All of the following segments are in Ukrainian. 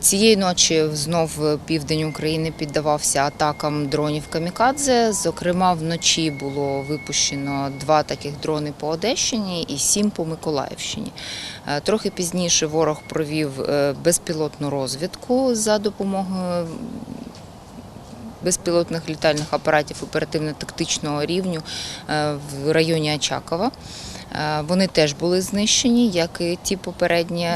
Цієї ночі знов південь України піддавався атакам дронів камікадзе. Зокрема, вночі було випущено два таких дрони по Одещині і сім по Миколаївщині. Е, Трохи пізніше ворог провів е, безпілотну розвідку за допомогою безпілотних літальних апаратів оперативно-тактичного рівню е, в районі Очакова. Вони теж були знищені, як і ті попередні.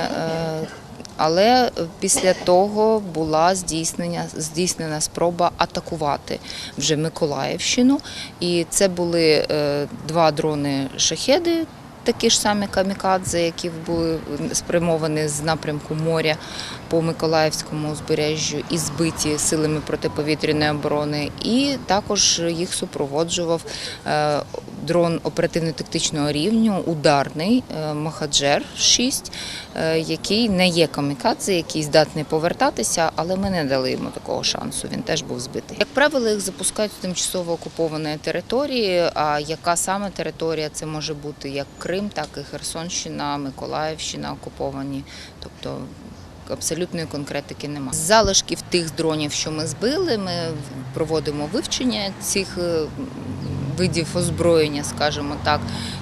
Е, Але після того була здійснення, здійснена спроба атакувати вже Миколаївщину. І це були е, два дрони шахеди, такі ж самі камікадзе, які були спрямовані з напрямку моря по Миколаївському узбережжю і збиті силами протиповітряної оборони. І також їх супроводжував е, дрон оперативно-тактичного рівню, ударний е, Махаджер 6, е, який не є камікадзе, який здатний повертатися, але ми не дали йому такого шансу. Він теж був збитий. Як правило, їх запускають з тимчасово окупованої території. А яка саме територія це може бути як Крим, так і Херсонщина, Миколаївщина окуповані. Тобто абсолютної конкретики немає. Залишків тих дронів, що ми збили, ми проводимо вивчення цих е, видів озброєння, скажімо так,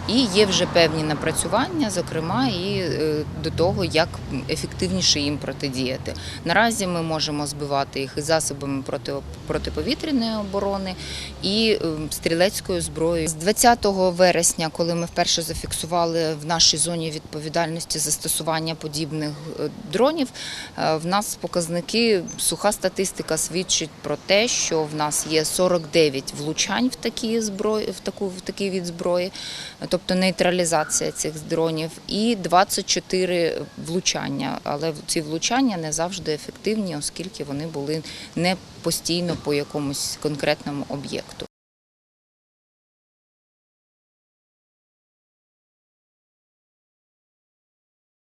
і є вже певні напрацювання, зокрема, і е, до того, як ефективніше їм протидіяти. Наразі ми можемо збивати їх і засобами проти, протиповітряної оборони, і е, стрілецькою зброєю. З 20 вересня, коли ми вперше зафіксували в нашій зоні відповідальності застосування подібних е, дронів, в нас показники, суха статистика свідчить про те, що в нас є 49 влучань в такі зброї, в таку в такий від зброї, тобто нейтралізація цих дронів, і 24 влучання. Але ці влучання не завжди ефективні, оскільки вони були не постійно по якомусь конкретному об'єкту.